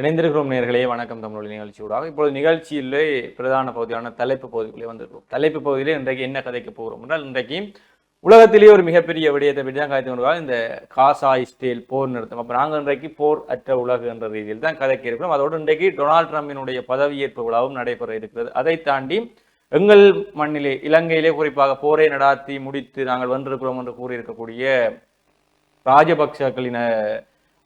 இணைந்திருக்கிறோம் நேர்களே. வணக்கம் தமிழொலி நிகழ்ச்சியூடாக. இப்போது நிகழ்ச்சியிலே பிரதான பகுதியான தலைப்பு பகுதிக்குள்ளே வந்திருக்கிறோம். தலைப்பு பகுதியிலே இன்றைக்கு என்ன கதைக்க போகிறோம் என்றால் இன்றைக்கு உலகத்திலேயே ஒரு மிகப்பெரிய விடயத்தை பற்றி தான் கதைத்து இந்த காசா இஸ்ரேல் போர் நிறுத்தம். அப்போ நாங்கள் இன்றைக்கு போர் அற்ற உலகு என்ற ரீதியில் தான் கதைக்க இருக்கிறோம். அதோடு இன்றைக்கு டொனால்ட் ட்ரம்பினுடைய பதவியேற்பு விழாவும் நடைபெற இருக்கிறது. அதை தாண்டி எங்கள் மண்ணிலே இலங்கையிலே குறிப்பாக போரை நடாத்தி முடித்து நாங்கள் வந்திருக்கிறோம் என்று கூறியிருக்கக்கூடிய ராஜபக்சக்களின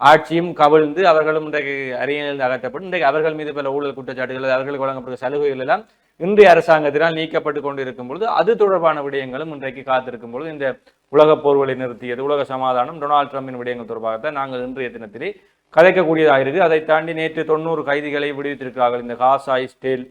ஆட்சியும் கவிழ்ந்து அவர்களும் இன்றைக்கு அரியணையில் அகற்றப்பட்டு இன்றைக்கு அவர்கள் மீது பல ஊழல் குற்றச்சாட்டுகள் அவர்களுக்கு வழங்கப்பட்ட சலுகைகள் எல்லாம் இன்றைய அரசாங்கத்தினால் நீக்கப்பட்டு கொண்டிருக்கும் பொழுது அது தொடர்பான விடயங்களும் இன்றைக்கு காத்திருக்கும் பொழுது இந்த உலக போர்வலை நிறுத்தியது உலக சமாதானம் டொனால்ட் ட்ரம்பின் விடயங்கள் தொடர்பாகத்தான் நாங்கள் இன்றைய தினத்திலே கதைக்கக்கூடியதாக இருக்குது அதை தாண்டி நேற்று தொண்ணூறு கைதிகளை விடுவித்திருக்கிறார்கள் இந்த காசா ஸ்டேல்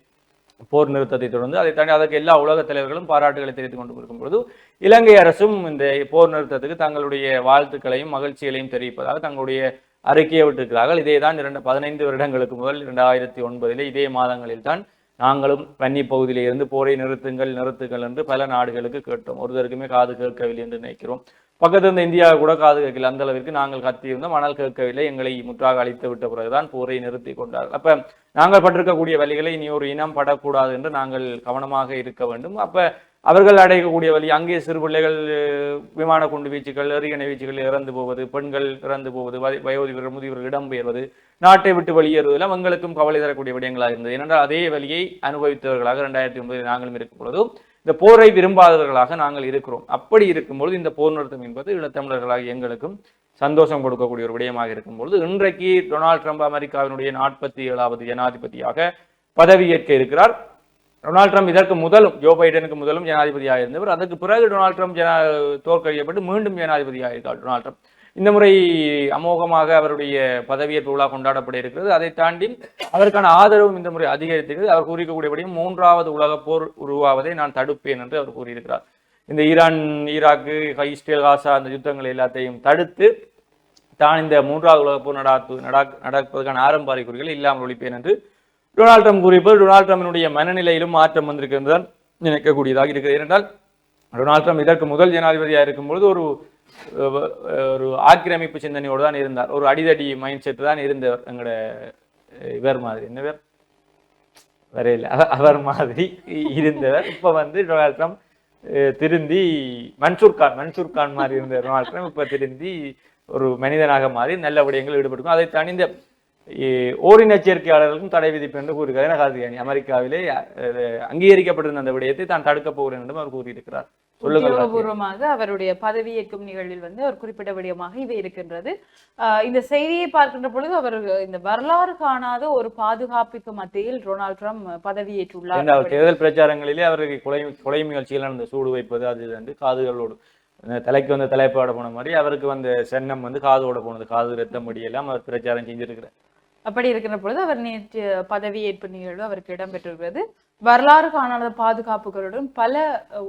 போர் நிறுத்தத்தை தொடர்ந்து அதை தாண்டி அதற்கு எல்லா உலக தலைவர்களும் பாராட்டுகளை தெரிவித்துக் கொண்டு இருக்கும் பொழுது இலங்கை அரசும் இந்த போர் நிறுத்தத்துக்கு தங்களுடைய வாழ்த்துக்களையும் மகிழ்ச்சிகளையும் தெரிவிப்பதாக தங்களுடைய அறிக்கையை விட்டிருக்கிறார்கள். இதே தான் இரண்டு பதினைந்து வருடங்களுக்கு முதல் இரண்டாயிரத்தி ஒன்பதிலே இதே மாதங்களில் தான் நாங்களும் பன்னி பகுதியிலே இருந்து போரை நிறுத்துங்கள் நிறுத்துங்கள் என்று பல நாடுகளுக்கு கேட்டோம். ஒருத்தருக்குமே காது கேட்கவில்லை என்று நினைக்கிறோம். பக்கத்து இருந்த இந்தியா கூட காது கேட்கல. அந்த அளவிற்கு நாங்கள் கத்தியிருந்தோம். ஆனால் கேட்கவில்லை. எங்களை முற்றாக அழித்து விட்ட பிறகுதான் போரை நிறுத்தி கொண்டார்கள். அப்ப நாங்கள் பட்டிருக்கக்கூடிய வழிகளை இனி ஒரு இனம் படக்கூடாது என்று நாங்கள் கவனமாக இருக்க வேண்டும். அப்ப அவர்கள் அடையக்கூடிய வழி அங்கே சிறு பிள்ளைகள் விமான குண்டு வீச்சுகள் எறிகணை வீச்சுகள் இறந்து போவது பெண்கள் இறந்து போவது வய- வயோதிபர்கள் முதியவர்கள் இடம்பெயர்வது நாட்டை விட்டு வெளியேறுவதெல்லாம் எங்களுக்கும் கவலை தரக்கூடிய விடயங்களாக இருந்தது. ஏனென்றால் அதே வழியை அனுபவித்தவர்களாக ரெண்டாயிரத்தி ஒன்பதில் நாங்களும் இருக்கும் இந்த போரை விரும்பாதவர்களாக நாங்கள் இருக்கிறோம். அப்படி இருக்கும்பொழுது இந்த போர் நிறுத்தம் என்பது ஈழத்தமிழர்களாக எங்களுக்கும் சந்தோஷம் கொடுக்கக்கூடிய ஒரு விடயமாக இருக்கும் பொழுது இன்றைக்கு டொனால்ட் ட்ரம்ப் அமெரிக்காவினுடைய நாற்பத்தி ஏழாவது ஜனாதிபதியாக பதவியேற்க இருக்கிறார். டொனால்ட் ட்ரம்ப் இதற்கு முதலும் ஜோ பைடனுக்கு முதலும் ஜனாதிபதியாக இருந்தவர். அதற்கு பிறகு டொனால்ட் ட்ரம்ப் ஜனா தோற்கடிக்கப்பட்டு மீண்டும் ஜனாதிபதியாக இருக்கார் டொனால்ட் ட்ரம்ப். இந்த முறை அமோகமாக அவருடைய பதவியேற்பு விழா கொண்டாடப்பட இருக்கிறது. அதை தாண்டி அதற்கான ஆதரவும் இந்த முறை அதிகரித்திருக்கிறது. அவர் கூறிக்கக்கூடியபடியும் மூன்றாவது உலக போர் உருவாவதை நான் தடுப்பேன் என்று அவர் கூறியிருக்கிறார். இந்த ஈரான் ஈராக்கு இஸ்ரேல் காசா அந்த யுத்தங்கள் எல்லாத்தையும் தடுத்து தான் இந்த மூன்றாவது உலக போர் நடாத்து நடப்பதற்கான ஆரம்ப அறிகுறிகள் இல்லாமல் ஒழிப்பேன் என்று டொனால்ட் ட்ரம்ப் குறிப்பது டொனால்ட் ட்ரம்பினுடைய மனநிலையிலும் மாற்றம் வந்திருக்கிறது தான் நினைக்கக்கூடியதாக இருக்கிறது. ஏனென்றால் டொனால்ட் ட்ரம்ப் இதற்கு முதல் ஜனாதிபதியாக இருக்கும் பொழுது ஒரு ஒரு ஆக்கிரமிப்பு சிந்தனையோடு தான் இருந்தார். ஒரு அடிதடி மைண்ட் செட் தான் இருந்தவர் எங்களோட இவர் மாதிரி. என்ன பேர் வரையில் அவர் மாதிரி இருந்தவர். இப்போ வந்து டொனால்ட் ட்ரம்ப் அஹ், திருந்தி மன்சூர் கான் மன்சூர் கான் மாதிரி இருந்த டொனால்ட் ட்ரம்ப் இப்போ திருந்தி ஒரு மனிதனாக மாறி நல்ல விடயங்கள் ஈடுபட்டுக்கும் அதை தனிந்த ஓரின சேர்க்கையாளர்களுக்கும் தடை விதிப்பு என்று கூறுகிறார். ஏன்னா கார்த்திகேயன் அமெரிக்காவிலே அங்கீகரிக்கப்பட்டிருந்த அந்த விடயத்தை தான் தடுக்கப் போகிறேன் என்றும் அவர் கூறியிருக்கிறார். உத்தியோகபூர்வமாக அவருடைய பதவியேற்கும் நிகழ்வில் வந்து அவர் குறிப்பிட்ட விடயமாக இது இருக்கின்றது. இந்த செய்தியை பார்க்கின்ற பொழுது அவர் இந்த வரலாறு காணாத ஒரு பாதுகாப்புக்கு மத்தியில் டொனால்ட் ட்ரம்ப் பதவியேற்றுள்ளார் தேர்தல் பிரச்சாரங்களிலே அவருக்கு கொலை கொலை முயற்சிகள் அந்த சூடு வைப்பது அது என்று காதுகளோடு தலைக்கு வந்த தலைப்பாட போன மாதிரி அவருக்கு வந்த சென்னம் வந்து காதோட போனது. காது ரத்தம் முடியெல்லாம் அவர் பிரச்சாரம் செஞ்சிருக்கிறார். அப்படி இருக்கின்ற பொழுது அவர் நேற்று பதவியேற்பு நிகழ்வு அவருக்கு இடம்பெற்றிருக்கிறது. வரலாறு காணாத பாதுகாப்புகளுடன் பல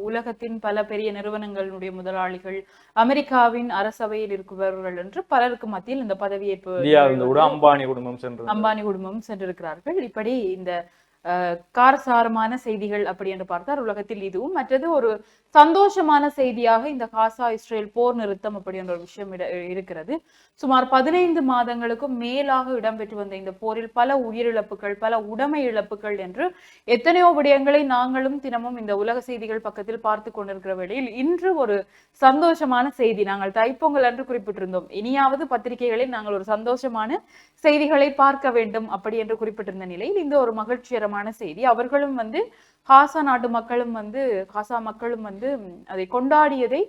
உலகத்தின் பல பெரிய நிறுவனங்களுடைய முதலாளிகள் அமெரிக்காவின் அரசவையில் இருக்கிறவர்கள் என்று பலருக்கு மத்தியில் இந்த பதவியேற்பு அம்பானி குடும்பம் சென்று அம்பானி குடும்பம் சென்றிருக்கிறார்கள். இப்படி இந்த காரசாரமான செய்திகள் அப்படி என்று பார்த்தால் உலகத்தில் இதுவும் மற்றது ஒரு சந்தோஷமான செய்தியாக இந்த காசா இஸ்ரேல் போர் நிறுத்தம் அப்படி என்ற ஒரு விஷயம் இருக்கிறது. சுமார் பதினைந்து மாதங்களுக்கும் மேலாக இடம்பெற்று வந்த இந்த போரில் பல உயிரிழப்புகள் பல உடைமை இழப்புகள் என்று எத்தனையோ விடயங்களை நாங்களும் தினமும் இந்த உலக செய்திகள் பக்கத்தில் பார்த்து கொண்டிருக்கிற வேளையில் இன்று ஒரு சந்தோஷமான செய்தி நாங்கள் தைப்பொங்கல் என்று குறிப்பிட்டிருந்தோம். இனியாவது பத்திரிகைகளில் நாங்கள் ஒரு சந்தோஷமான செய்திகளை பார்க்க வேண்டும் அப்படி என்று குறிப்பிட்டிருந்த நிலையில் இந்த ஒரு மகிழ்ச்சிகரமான செய்தி. அவர்களும் வந்து காசா நாட்டு மக்களும் வந்து காசா மக்களும் வந்து அதை கொண்டாடியதை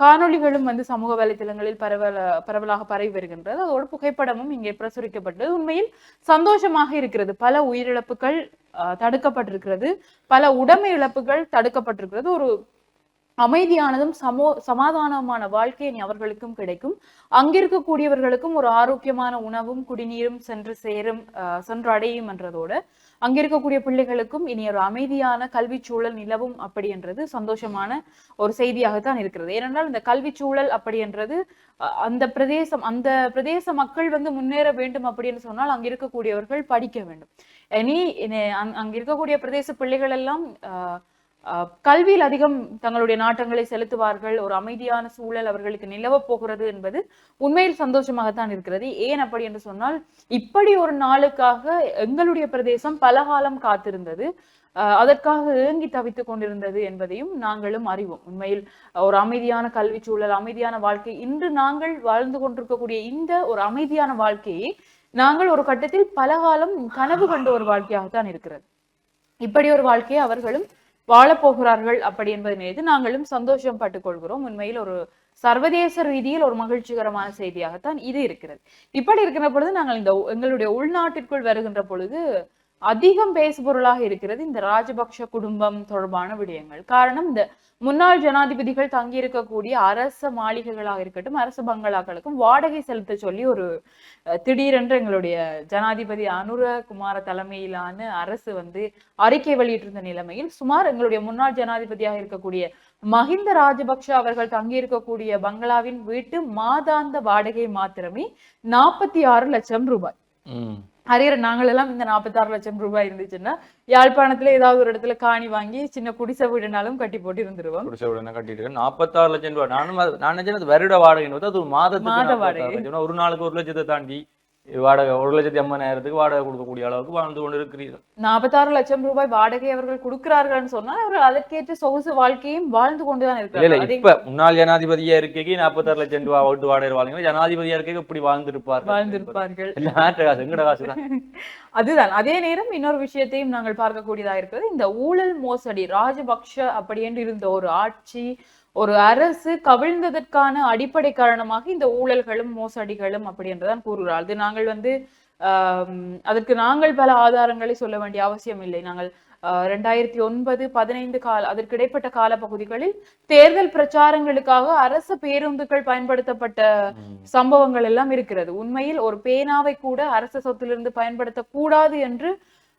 காணொளிகளும் வந்து சமூக வலைத்தளங்களில் பரவல பரவலாக பரவி வருகின்றது. அதோட புகைப்படமும் இங்கே பிரசுரிக்கப்பட்டது. உண்மையில் சந்தோஷமாக இருக்கிறது. பல உயிரிழப்புகள் தடுக்கப்பட்டிருக்கிறது. பல உடைமை இழப்புகள் தடுக்கப்பட்டிருக்கிறது. ஒரு அமைதியானதும் சமோ சமாதானமான வாழ்க்கை இனி அவர்களுக்கும் கிடைக்கும். அங்கிருக்கக்கூடியவர்களுக்கும் ஒரு ஆரோக்கியமான உணவும் குடிநீரும் சென்று சேரும் அஹ், சென்றடையும் என்றதோட அங்கிருக்கக்கூடிய பிள்ளைகளுக்கும் இனி ஒரு அமைதியான கல்வி சூழல் நிலவும் அப்படி என்றது சந்தோஷமான ஒரு செய்தியாகத்தான் இருக்கிறது. ஏனென்றால் இந்த கல்வி சூழல் அப்படி என்றது அஹ், அந்த பிரதேசம் அந்த பிரதேச மக்கள் வந்து முன்னேற வேண்டும் அப்படின்னு சொன்னால் அங்க இருக்கக்கூடியவர்கள் படிக்க வேண்டும். இனி அங்க- இருக்கக்கூடிய பிரதேச பிள்ளைகள் எல்லாம் ஆஹ் அஹ், கல்வியில் அதிகம் தங்களுடைய நாட்டங்களை செலுத்துவார்கள். ஒரு அமைதியான சூழல் அவர்களுக்கு நிலவப் போகிறது என்பது உண்மையில் சந்தோஷமாகத்தான் இருக்கிறது. ஏன் அப்படி என்று சொன்னால் இப்படி ஒரு நாளுக்காக எங்களுடைய பிரதேசம் பல காலம் காத்திருந்தது அதற்காக ஏங்கி தவித்துக் கொண்டிருந்தது என்பதையும் நாங்களும் அறிவோம். உண்மையில் ஒரு அமைதியான கல்வி சூழல் அமைதியான வாழ்க்கை. இன்று நாங்கள் வாழ்ந்து கொண்டிருக்கக்கூடிய இந்த ஒரு அமைதியான வாழ்க்கையை நாங்கள் ஒரு கட்டத்தில் பல காலம் கனவு கண்ட ஒரு வாழ்க்கையாகத்தான் இருக்கிறது. இப்படி ஒரு வாழ்க்கையை அவர்களும் வாழப்போகிறார்கள் அப்படி என்பதை நினைத்து நாங்களும் சந்தோஷம் பட்டுக் கொள்கிறோம் உண்மையில் ஒரு சர்வதேச ரீதியில் ஒரு மகிழ்ச்சிகரமான செய்தியாகத்தான் இது இருக்கிறது. இப்படி இருக்கிற பொழுது நாங்கள் இந்த எங்களுடைய உள்நாட்டிற்குள் வருகின்ற பொழுது அதிகம் பேசுபொருளாக இருக்கிறது இந்த ராஜபக்ஷ குடும்பம் தொடர்பான விடயங்கள். காரணம் இந்த முன்னாள் ஜனாதிபதிகள் தங்கியிருக்கக்கூடிய அரச மாளிகைகளாக இருக்கட்டும் அரச பங்களாக்களுக்கும் வாடகை செலுத்த சொல்லி ஒரு திடீரென்று எங்களுடைய ஜனாதிபதி அனுரகுமார தலைமையிலான அரசு வந்து அறிக்கை வெளியிட்டிருந்த நிலைமையில் சுமார் எங்களுடைய முன்னாள் ஜனாதிபதியாக இருக்கக்கூடிய மஹிந்த ராஜபக்ஷ அவர்கள் தங்கியிருக்கக்கூடிய பங்களாவின் வீட்டு மாதாந்த வாடகை மாத்திரமே நாற்பத்தி ஆறு லட்சம் ரூபாய். ம். ஹரியர் நாங்கள் எல்லாம் இந்த நாற்பத்தாறு லட்சம் ரூபாய் இருந்துச்சுன்னா யாழ்ப்பாணத்துல ஏதாவது ஒரு இடத்துல காணி வாங்கி சின்ன குடிசை வீடுனாலும் கட்டி போட்டு இருந்துருவோம் குடிசை உடனே கட்டிட்டு நாற்பத்தாறு லட்சம் ரூபாய் நானும் நான் நினைச்சேன் வருட வாடகை அது ஒரு மாதத்துக்கு மாத 46 வாடகை. ஒரு நாளுக்கு ஒரு லட்சத்தை தாண்டி வாடகை ஒரு லட்சத்தி ஐம்பதாயிரத்துக்கு வாடகை கொடுக்கக்கூடிய அளவுக்கு வாழ்ந்து கொண்டு இருக்கிறீர்கள் நாற்பத்தாறு லட்சம் ரூபாய் வாடகை அவர்கள் கொடுக்கிறார்கள்னு சொன்னால் அவர்கள் அதற்கேற்ற சொகுசு வாழ்க்கையும் வாழ்ந்து இல்ல இருக்கிறார்கள் அதே இப்ப முன்னாள் ஜனாதிபதியா இருக்கைக்கு நாற்பத்தாறு லட்சம் ரூபாய் வீட்டு வாடகை வாழ்க்கை ஜனாதிபதியா இருக்கைக்கு இப்படி வாழ்ந்திருப்பார் வாழ்ந்திருப்பார்கள் காசு எங்கட காசு தான் அதுதான் அதே நேரம் இன்னொரு விஷயத்தையும் நாங்கள் பார்க்கக்கூடியதா இருக்கிறது இந்த ஊழல் மோசடி ராஜபக்ஷ அப்படி என்று இருந்த ஒரு ஆட்சி ஒரு அரசு கவிழ்ந்ததற்கான அடிப்படை காரணமாக இந்த ஊழல்களும் மோசடிகளும் அப்படி என்றுதான் கூறுகிறார். அது நாங்கள் வந்து அதற்கு நாங்கள் பல ஆதாரங்களை சொல்ல வேண்டிய அவசியம் இல்லை. நாங்கள் ரெண்டாயிரத்தி ஒன்பது பதினைந்து கால அதற்கு இடைப்பட்ட காலப்பகுதிகளில் தேர்தல் பிரச்சாரங்களுக்காக அரசு பேருந்துகள் பயன்படுத்தப்பட்ட சம்பவங்கள் எல்லாம் இருக்கிறது. உண்மையில் ஒரு பேனாவை கூட அரசு சொத்திலிருந்து பயன்படுத்தக்கூடாது என்று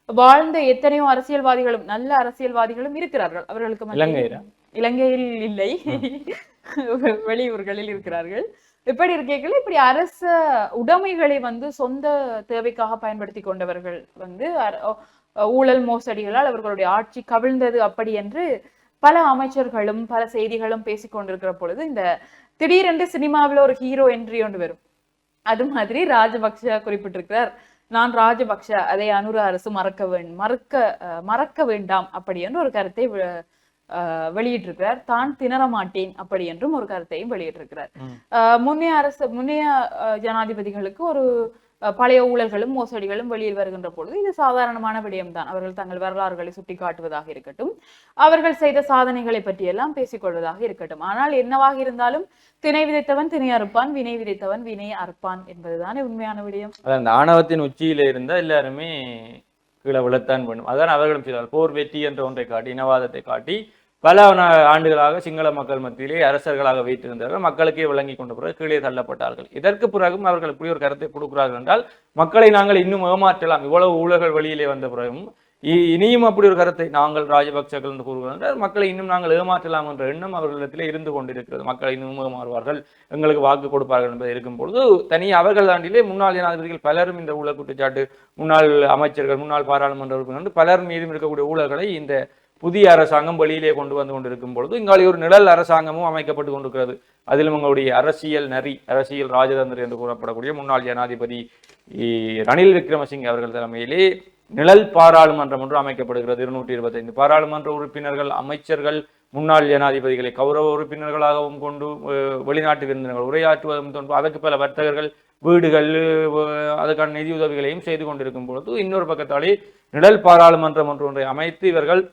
வாழ்ந்த எத்தனையோ அரசியல்வாதிகளும் நல்ல அரசியல்வாதிகளும் இருக்கிறார்கள். அவர்களுக்கு இலங்கையில? இல்லை. வெளியூர்களில் இருக்கிறார்கள். இப்படி இருக்கைகள் இப்படி அரச உடைமைகளை வந்து சொந்த தேவைக்காக பயன்படுத்தி கொண்டவர்கள் வந்து ஊழல் மோசடிகளால் அவர்களுடைய ஆட்சி கவிழ்ந்தது அப்படி என்று பல அமைச்சர்களும் பல செய்திகளும் பேசிக் கொண்டிருக்கிற பொழுது இந்த திடீரென்று சினிமாவில் ஒரு ஹீரோ என்ட்ரி ஒன்று வரும். அது மாதிரி ராஜபக்ஷ குறிப்பிட்டிருக்கிறார். நான் ராஜபக்ஷ அதை அனுர அரசு மறக்க வேண்டும் மறக்க மறக்க வேண்டாம் அப்படி என்று ஒரு கருத்தை வெளியிட்டிருக்கிறார். தான் திணற மாட்டேன் அப்படி என்றும் ஒரு கருத்தையும் வெளியிட்டிருக்கிறார். முன்னைய அரசு முன்னைய ஜனாதிபதிகளுக்கு ஒரு பழைய ஊழல்களும் மோசடிகளும் வெளியில் வருகின்ற பொழுது இது சாதாரணமான விடயம்தான். அவர்கள் தங்கள் வரலாறுகளை சுட்டி காட்டுவதாக இருக்கட்டும். அவர்கள் செய்த சாதனைகளை பற்றியெல்லாம் பேசிக்கொள்வதாக இருக்கட்டும். ஆனால் என்னவாக இருந்தாலும் திணை விதைத்தவன் திணை அறுப்பான் வினை விதைத்தவன் வினை அறுப்பான் என்பதுதானே உண்மையான விடயம். அந்த ஆணவத்தின் உச்சியில இருந்தா எல்லாருமே கீழே விழத்தான் பண்ணும். அதான் அவர்களும் செய்தார் போர் வெற்றி என்ற ஒன்றை காட்டி இனவாதத்தை காட்டி பல ஆண்டுகளாக சிங்கள மக்கள் மத்தியிலே அரசர்களாக வைத்திருந்தார்கள். மக்களுக்கே விளங்கி கொண்ட பிறகு கீழே தள்ளப்பட்டார்கள். இதற்கு பிறகும் அவர்கள் இப்படி ஒரு கருத்தை கொடுக்கிறார்கள் என்றால் மக்களை நாங்கள் இன்னும் ஏமாற்றலாம். இவ்வளவு ஊழல்கள் வெளியிலே வந்த பிறகும் இ- இனியும் அப்படி ஒரு கருத்தை நாங்கள் ராஜபக்சர்கள் என்று கூறுகிறோம் என்றால் மக்களை இன்னும் நாங்கள் ஏமாற்றலாம் என்ற எண்ணம் அவர்களிடத்திலே இருந்து கொண்டிருக்கிறது. மக்கள் இன்னும் ஏமாறுவார்கள் எங்களுக்கு வாக்கு கொடுப்பார்கள் என்பது இருக்கும் பொழுது தனி அவர்கள் தாண்டிலே முன்னாள் ஜனாதிபதிகள் பலரும் இந்த ஊழல் குற்றச்சாட்டு முன்னாள் அமைச்சர்கள் முன்னாள் பாராளுமன்ற உறுப்பினர் பலர் மீதும் இருக்கக்கூடிய ஊழல்களை இந்த புதிய அரசாங்கம் வெளியிலே கொண்டு வந்து கொண்டிருக்கும் பொழுது இங்காலே ஒரு நிழல் அரசாங்கமும் அமைக்கப்பட்டு கொண்டிருக்கிறது. அதிலும் உங்களுடைய அரசியல் நரி அரசியல் ராஜதந்திரி என்று கூறப்படக்கூடிய முன்னாள் ஜனாதிபதி ரணில் விக்ரமசிங்கே அவர்கள் தலைமையிலே நிழல் பாராளுமன்றம் ஒன்று அமைக்கப்படுகிறது இருநூற்றி இருபத்தைந்து பாராளுமன்ற உறுப்பினர்கள் அமைச்சர்கள் முன்னாள் ஜனாதிபதிகளை கௌரவ உறுப்பினர்களாகவும் கொண்டு வெளிநாட்டு விருந்தினர்கள் உரையாற்றுவதும் தோன்றும் அதற்கு பல வர்த்தகர்கள் வீடுகள் அதற்கான அதுக்கான செய்து கொண்டிருக்கும் பொழுது இன்னொரு பக்கத்தாலே நிழல் பாராளுமன்றம் ஒன்று ஒன்றை அமைத்து இவர்கள்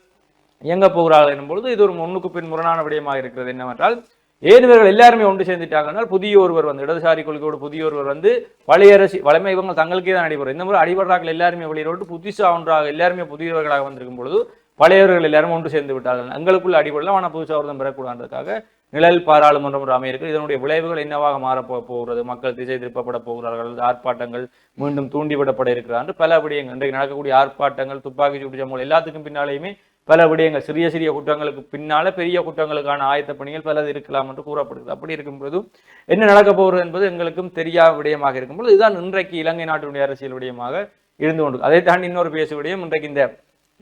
இயங்க போகிறார்கள் எனும் பொழுது இது ஒரு முன்னுக்கு பின் முரணான விடயமாக இருக்கிறது. என்னவென்றால் ஏனிவர்கள் எல்லாருமே ஒன்று சேர்ந்துட்டாங்கன்னா புதிய ஒருவர் வந்து இடதுசாரி கொள்கையோடு புதிய ஒருவர் வந்து பழைய அரசு வளமை இவங்க தங்களுக்கே தான் அடிபடுறது இந்த முறை அடிபடுறார்கள் எல்லாருமே வெளியிட்டு புதுசாக ஒன்றாக எல்லாருமே புதியவர்களாக வந்திருக்கும் பொழுது பழையவர்கள் எல்லாரும் ஒன்று சேர்ந்து விட்டார்கள். எங்களுக்குள்ள அடிபடலாம் ஆனால் புதுசாக ஒருதம் பெறக்கூடாதுக்காக நிழல் பாராளுமன்றம் ஒரு அமையிருக்கு. இதனுடைய விளைவுகள் என்னவாக மாறப்போ போகிறது? மக்கள் திசை திருப்பப்பட போகிறார்கள் ஆர்ப்பாட்டங்கள் மீண்டும் தூண்டிவிடப்பட இருக்கிறார் என்று பல விடயங்கள். இன்றைக்கு நடக்கக்கூடிய ஆர்ப்பாட்டங்கள் துப்பாக்கி சூடு சம்பவம் எல்லாத்துக்கும் பின்னாலேயுமே பல விடயங்கள் சிறிய சிறிய குற்றங்களுக்கு பின்னால பெரிய குற்றங்களுக்கான ஆயத்த பணிகள் பலது இருக்கலாம் என்று கூறப்படுகிறது. அப்படி இருக்கும்போது என்ன நடக்க போகிறது என்பது எங்களுக்கும் தெரியாத விடயமாக இருக்கும்போது இதுதான் இன்றைக்கு இலங்கை நாட்டினுடைய அரசியல் விடயமாக இருந்து கொண்டு அதை தாண்டி இன்னொரு பேசு விடயம் இன்றைக்கு இந்த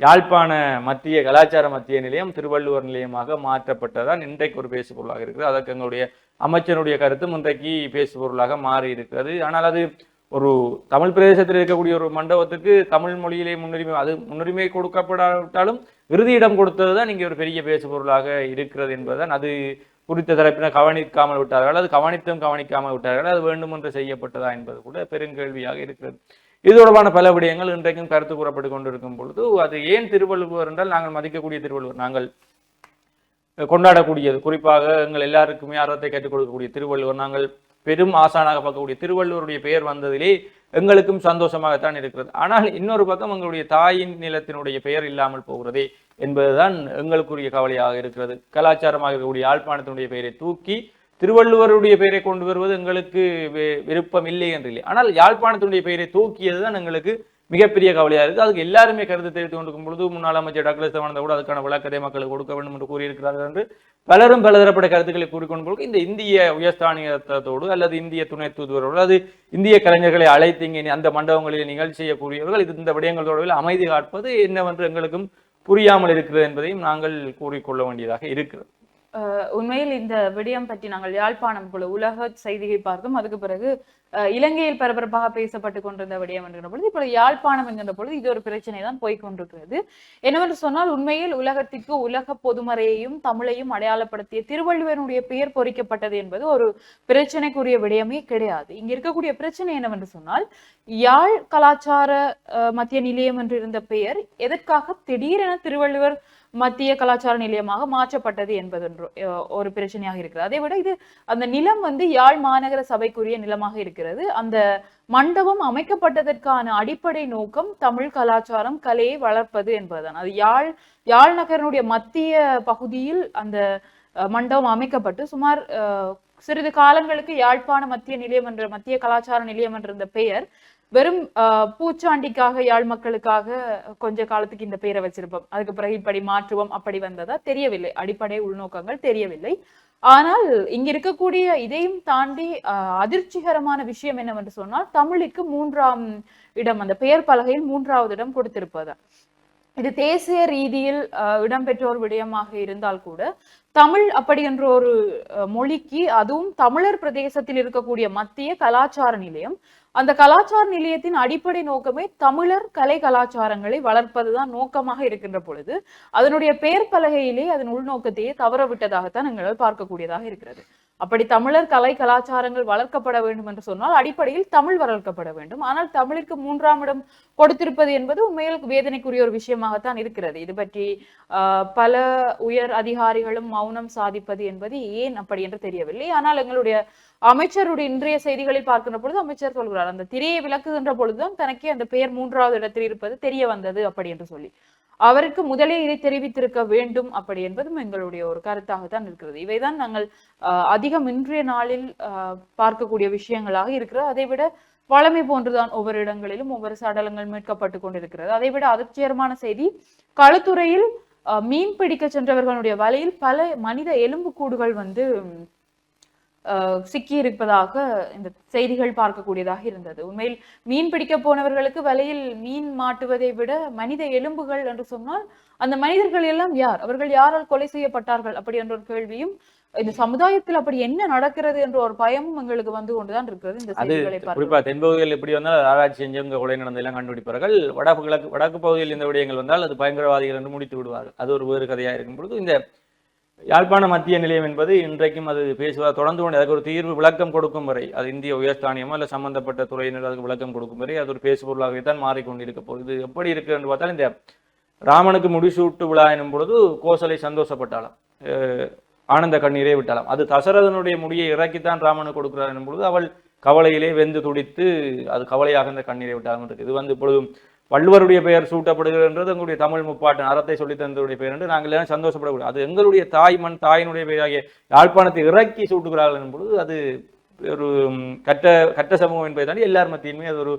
யாழ்ப்பாண மத்திய கலாச்சார மத்திய நிலையம் திருவள்ளுவர் நிலையமாக மாற்றப்பட்டதான் இன்றைக்கு ஒரு பேசு பொருளாக இருக்குது. அதற்கு எங்களுடைய அமைச்சருடைய கருத்தும் இன்றைக்கு பேசு பொருளாக மாறி இருக்கிறது ஆனால் அது ஒரு தமிழ் பிரதேசத்தில் இருக்கக்கூடிய ஒரு மண்டபத்துக்கு தமிழ் மொழியிலே முன்னுரிமை அது முன்னுரிமை கொடுக்கப்படாவிட்டாலும் இறுதி இடம் கொடுத்தது தான் இங்கே ஒரு பெரிய பேசு பொருளாக இருக்கிறது என்பதுதான். அது குறித்த தரப்பினர் கவனிக்காமல் விட்டார்கள் அது கவனித்தும் கவனிக்காமல் விட்டார்கள் அது வேண்டுமென்று செய்யப்பட்டதா என்பது கூட பெருங்கேள்வியாக இருக்கிறது. இது தொடர்பான பல விடயங்கள் இன்றைக்கும் கருத்து கூறப்பட்டு கொண்டிருக்கும் பொழுது அது ஏன் திருவள்ளுவர் என்றால் நாங்கள் மதிக்கக்கூடிய திருவள்ளுவர் நாங்கள் கொண்டாடக்கூடியது. குறிப்பாக எங்கள் எல்லாருக்குமே அறத்தை கற்றுக் கொடுக்கக்கூடிய திருவள்ளுவர் நாங்கள் பெரும் ஆசானாக பார்க்கக்கூடிய திருவள்ளுவருடைய பெயர் வந்ததிலே எங்களுக்கும் சந்தோஷமாகத்தான் இருக்கிறது. ஆனால் இன்னொரு பக்கம் எங்களுடைய தாயின் நிலத்தினுடைய பெயர் இல்லாமல் போகிறதே என்பதுதான் எங்களுக்குரிய கவலையாக இருக்கிறது. கலாச்சாரமாக இருக்கக்கூடிய யாழ்ப்பாணத்தினுடைய பெயரை தூக்கி திருவள்ளுவருடைய பெயரை கொண்டு வருவது எங்களுக்கு விருப்பம் இல்லை என்று இல்லை ஆனால் யாழ்ப்பாணத்தினுடைய பெயரை தூக்கியது தான் எங்களுக்கு மிகப்பெரிய கவலையாக இருக்குது அதுக்கு எல்லாருமே கருத்து தெரிவித்துக் கொண்டிருக்கும் பொழுது முன்னாள் அமைச்சர் டாக்டர் சிவானந்த கூட அதுக்கான விளக்கத்தை மக்களுக்கு கொடுக்க வேண்டும் என்று கூறியிருக்கிறார்கள் என்று பலரும் பலதரப்பட்ட கருத்துக்களை கூறிக்கொண்டு இந்த இந்திய உயர்ஸ்தானியத்தோடு அல்லது இந்திய துணை தூதுவரோடு அல்லது இந்திய கலைஞர்களை அழைத்து இங்கே அந்த மண்டபங்களில் நிகழ்ச்சி செய்யக்கூடியவர்கள் இது இந்த விடயங்கள் தொடர்பில் அமைதி காட்பது என்னவென்று எங்களுக்கும் புரியாமல் இருக்கிறது என்பதையும் நாங்கள் கூறிக்கொள்ள வேண்டியதாக இருக்கிறது. உண்மையில் இந்த விடயம் பற்றி நாங்கள் யாழ்ப்பாணம் குழு உலக செய்தியை பார்த்தோம் அதுக்கு பிறகு அஹ் இலங்கையில் பரபரப்பாக பேசப்பட்டு கொண்டிருந்த விடயம் என்கிற பொழுது இப்பொழுது யாழ்ப்பாணம் என்கிற பொழுது இது ஒரு பிரச்சனை தான் போய்கொண்டிருக்கிறது என்னவென்று சொன்னால் உண்மையில் உலகத்திற்கு உலக பொதுமறையையும் தமிழையும் அடையாளப்படுத்திய திருவள்ளுவனுடைய பெயர் பொறிக்கப்பட்டது என்பது ஒரு பிரச்சனைக்குரிய விடயமே கிடையாது. இங்க இருக்கக்கூடிய பிரச்சனை என்னவென்று சொன்னால் யாழ் கலாச்சார மத்திய நிலையம் என்று இருந்த பெயர் எதற்காக திடீரென திருவள்ளுவர் மத்திய கலாச்சார நிலையமாக மாற்றப்பட்டது என்பது ஒரு பிரச்சனையாக இருக்கிறது. அதை விட இது அந்த நிலம் வந்து யாழ் மாநகர சபைக்குரிய நிலமாக இருக்கிறது. அந்த மண்டபம் அமைக்கப்பட்டதற்கான அடிப்படை நோக்கம் தமிழ் கலாச்சாரம் கலையை வளர்ப்பது என்பதுதான். அது யாழ் யாழ் நகரனுடைய மத்திய பகுதியில் அந்த அஹ், மண்டபம் அமைக்கப்பட்டு சுமார் அஹ், சிறிது காலங்களுக்கு யாழ்ப்பாண மத்திய நிலையம் என்ற மத்திய கலாச்சார நிலையம் என்ற இந்த பெயர் வெறும் பூச்சாண்டிக்காக யாழ் மக்களுக்காக கொஞ்ச காலத்துக்கு இந்த பெயரை வச்சிருப்போம். அதுக்கு பிறகு இப்படி மாற்றுவோம் அப்படி வந்ததா தெரியவில்லை. அடிப்படை உள்நோக்கங்கள் தெரியவில்லை. ஆனால் இங்க இருக்கக்கூடிய இதையும் தாண்டி அதிர்ச்சிகரமான விஷயம் என்னவென்று சொன்னால் தமிழுக்கு மூன்றாம் இடம் அந்த பெயர் பலகையில் மூன்றாவது இடம் கொடுத்திருப்பதா. இது தேசிய ரீதியில் அஹ், இடம்பெற்ற ஒரு விடயமாக இருந்தால் கூட தமிழ் அப்படி என்ற ஒரு மொழிக்கு அதுவும் தமிழர் பிரதேசத்தில் இருக்கக்கூடிய மத்திய கலாச்சார நிலையம். அந்த கலாச்சார நிலையத்தின் அடிப்படை நோக்கமே தமிழர் கலை கலாச்சாரங்களை வளர்ப்பதுதான் நோக்கமாக இருக்கின்ற பொழுது அதனுடைய பெயர் பலகையிலே அதன் உள்நோக்கத்தையே தவற விட்டதாகத்தான் எங்களால் பார்க்கக்கூடியதாக இருக்கிறது. அப்படி தமிழர் கலை கலாச்சாரங்கள் வளர்க்கப்பட வேண்டும் என்று சொன்னால் அடிப்படையில் தமிழ் வளர்க்கப்பட வேண்டும். ஆனால் தமிழுக்கு மூன்றாம் இடம் கொடுத்திருப்பது என்பது உண்மையில் வேதனைக்குரிய ஒரு விஷயமாகத்தான் இருக்கிறது. இது பற்றி பல உயர் அதிகாரிகளும் மௌனம் சாதிப்பது என்பது ஏன் அப்படி என்று தெரியவில்லை. ஆனால் எங்களுடைய அமைச்சருடைய இன்றைய செய்திகளில் பார்க்கின்ற பொழுது அமைச்சர் சொல்கிறார் அந்த திரையை விளக்குகின்ற பொழுதுதான் தனக்கே அந்த பெயர் மூன்றாவது இடத்தில் இருப்பது தெரிய வந்தது அப்படி என்று சொல்லி. அவருக்கு முதலே இதை தெரிவித்திருக்க வேண்டும் அப்படி என்பதும் எங்களுடைய ஒரு கருத்தாக தான் இருக்கிறது. இவைதான் நாங்கள் அதிகம் இன்றைய நாளில் பார்க்கக்கூடிய விஷயங்களாக இருக்கிறது. அதை விட வளமை போன்றுதான் ஒவ்வொரு இடங்களிலும் ஒவ்வொரு சடலங்கள் மீட்கப்பட்டு கொண்டிருக்கிறது. அதை விட அதிர்ச்சிகரமான செய்தி களத்துறையில் மீன் பிடிக்க சென்றவர்களுடைய வலையில் பல மனித எலும்புக்கூடுகள் வந்து சிக்கி இருப்பதாக இந்த செய்திகள் பார்க்கக்கூடியதாக இருந்தது. உண்மையில் மீன் பிடிக்க போனவர்களுக்கு வலையில் மீன் மாட்டுவதை விட மனித எலும்புகள் என்று சொன்னால் அந்த மனிதர்கள் எல்லாம் யார்? அவர்கள் யாரால் கொலை செய்யப்பட்டார்கள்? அப்படி என்ற ஒரு கேள்வியும் இந்த சமுதாயத்தில் அப்படி என்ன நடக்கிறது என்ற ஒரு பயமும் எங்களுக்கு வந்து கொண்டுதான் இருக்கிறது இந்த செய்திகளை குறிப்பா தென்பகுதியில் எப்படி வந்தால் ஆராய்ச்சி செஞ்சு இங்க கொலை நடந்தெல்லாம் கண்டுபிடிப்பார்கள். வடக்கு கிழக்கு வடக்கு பகுதியில் இந்த விடயங்கள் வந்தால் அது பயங்கரவாதிகள் என்று முடித்து விடுவார்கள். அது ஒரு வேறு கதையா இருக்கும் பொழுது இந்த யாழ்ப்பாண மத்திய நிலையம் என்பது இன்றைக்கும் அது பேசுவதாக தொடர்ந்து கொண்டு அதுக்கு ஒரு தீர்வு விளக்கம் கொடுக்கும் வரை அது இந்திய உயர்ஸ்தானியமோ இல்லை சம்பந்தப்பட்ட துறையினர் அதுக்கு விளக்கம் கொடுக்கும் வரை அது ஒரு பேசுபொருளாகவே தான் மாறிக்கொண்டிருக்க போகுது. இது எப்படி இருக்கு என்று பார்த்தால் இந்த ராமனுக்கு முடிசூட்டு விழா எனும் பொழுது கோசலை சந்தோஷப்பட்டாளாம். அஹ் ஆனந்த கண்ணீரே விட்டாலாம் அது தசரதனுடைய முடியை இறக்கித்தான் ராமனுக்கு கொடுக்கிறார் எனும் பொழுது அவள் கவலையிலே வெந்து துடித்து அது கவலையாக இந்த கண்ணீரை விட்டாலும் இருக்கு. இது வந்து இப்பொழுதும் வள்ளுவருடைய பெயர் சூட்டப்படுகிறன்றது எங்களுடைய தமிழ் முப்பாட்டன் அறத்தை சொல்லி தந்ததுடைய பெயர் என்று நாங்கள் எல்லாம் சந்தோஷப்படக்கூடாது அது எங்களுடைய தாய் மண் தாயினுடைய பெயராகிய யாழ்ப்பாணத்தை இறக்கி சூட்டுகிறார்கள் என்பது அது ஒரு கட்ட கட்ட சமூகம் என்பதை தாண்டி எல்லார் மத்தியுமே அது ஒரு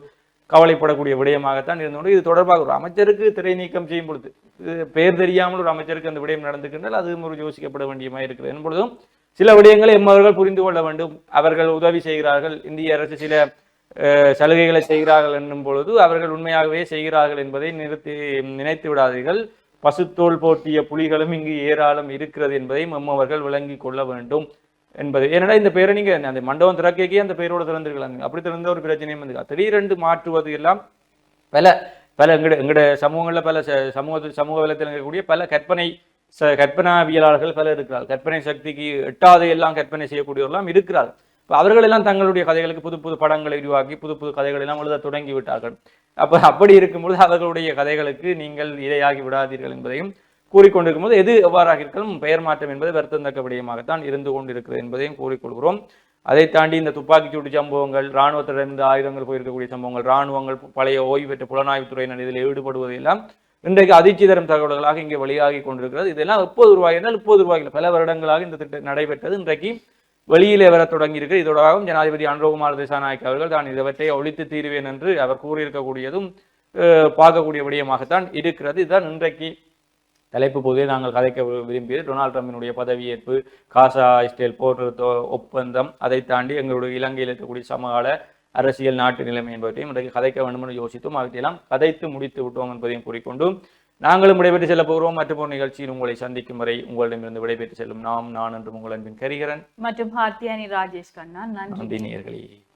கவலைப்படக்கூடிய விடயமாகத்தான் இருந்தோடு இது தொடர்பாக ஒரு அமைச்சருக்கு திரை நீக்கம் செய்யும் பொழுது இது பெயர் தெரியாமல் ஒரு அமைச்சருக்கு அந்த விடயம் நடந்துக்கின்றால் அதுவும் ஒரு யோசிக்கப்பட வேண்டியமாக இருக்கிறது. என்பொழுதும் சில விடயங்களை எம்மவர்கள் புரிந்து கொள்ள வேண்டும். அவர்கள் உதவி செய்கிறார்கள். இந்திய அரசு சில சலுகைகளை செய்கிறார்கள் என்னும் பொழுது அவர்கள் உண்மையாகவே செய்கிறார்கள் என்பதை நிறுத்தி நினைத்து விடாதீர்கள். பசுத்தோல் போட்டிய புலிகளும் இங்கு ஏராளம் இருக்கிறது என்பதை நம்மவர்கள் விளங்கி கொள்ள வேண்டும் என்பது. ஏன்னா இந்த பேரை நீங்க அந்த மண்டபம் திறக்கைக்கே அந்த பெயரோடு திறந்திருக்கலாம் அப்படி திறந்த ஒரு பிரச்சனையும் வந்து திடீரென்று மாற்றுவது எல்லாம் பல பல எங்கட எங்கட சமூகங்களில் பல ச- சமூக சமூக வலத்தில் இருக்கக்கூடிய பல கற்பனை ச கற்பனாவியலாளர்கள் பலர் இருக்கிறார்கள். கற்பனை சக்திக்கு எட்டாவது எல்லாம் கற்பனை செய்யக்கூடியவர்களாம் இருக்கிறார்கள். இப்போ அவர்கள் எல்லாம் தங்களுடைய கதைகளுக்கு புது புது படங்களை உருவாக்கி புது புது கதைகள் எல்லாம் எழுத தொடங்கி விட்டார்கள். அப்போ அப்படி இருக்கும்பொழுது அவர்களுடைய கதைகளுக்கு நீங்கள் இரையாகி விடாதீர்கள் என்பதையும் கூறிக்கொண்டிருக்கும் போது எது எவ்வாறாக இருக்கலாம் பெயர் மாற்றம் என்பது வருத்தந்தக்க விடயமாகத்தான் இருந்து கொண்டிருக்கிறது என்பதையும் கூறிக்கொள்கிறோம். அதை தாண்டி இந்த துப்பாக்கிச்சூடு சம்பவங்கள் இராணுவத்திலிருந்து ஆயுதங்கள் போயிருக்கக்கூடிய சம்பவங்கள் இராணுவங்கள் பழைய ஓய்வு பெற்ற புலனாய்வுத்துறையினர் இதில் ஈடுபடுவது எல்லாம் இன்றைக்கு அதிர்ச்சி தரும் தகவல்களாக இங்கே வெளியாகி கொண்டிருக்கிறது. இதெல்லாம் எப்போது உருவாகினால் இப்போது உருவாகல பல வருடங்களாக இந்த திட்டம் நடைபெற்றது. இன்றைக்கு வெளியிலே வர தொடங்கியிருக்கு. இதோடாகவும் ஜனாதிபதி அனுரகுமார் திசாநாயக் அவர்கள் தான் இவற்றை ஒழித்து தீர்வேன் என்று அவர் கூறியிருக்கக்கூடியதும் பார்க்கக்கூடிய விடயமாகத்தான் இருக்கிறது. இதுதான் இன்றைக்கு தலைப்பு போதே நாங்கள் கதைக்க விரும்பியது டொனால்ட் ட்ரம்பினுடைய பதவியேற்பு காசா இஸ்ரேல் போன்ற ஒப்பந்தம் அதை தாண்டி எங்களுடைய இலங்கையில் இருக்கக்கூடிய சமகால அரசியல் நாட்டு நிலைமை என்பவற்றையும் இன்றைக்கு கதைக்க வேண்டும் என்று யோசித்தும். அவற்றையெல்லாம் கதைத்து முடித்து விட்டோம் என்பதையும் கூறிக்கொண்டும் நாங்களும் விடைபெற்று செல்ல போகிறோம். மற்றும் ஒரு நிகழ்ச்சியில் உங்களை சந்திக்கும் வரை உங்களிடமிருந்து விடைபெற்று செல்லும் நாம் நான் என்று உங்கள் அன்பின் கரிகரன். மற்றும் ஹார்த்தியானி ராஜேஷ் கண்ணா நன்றி நேயர்களே.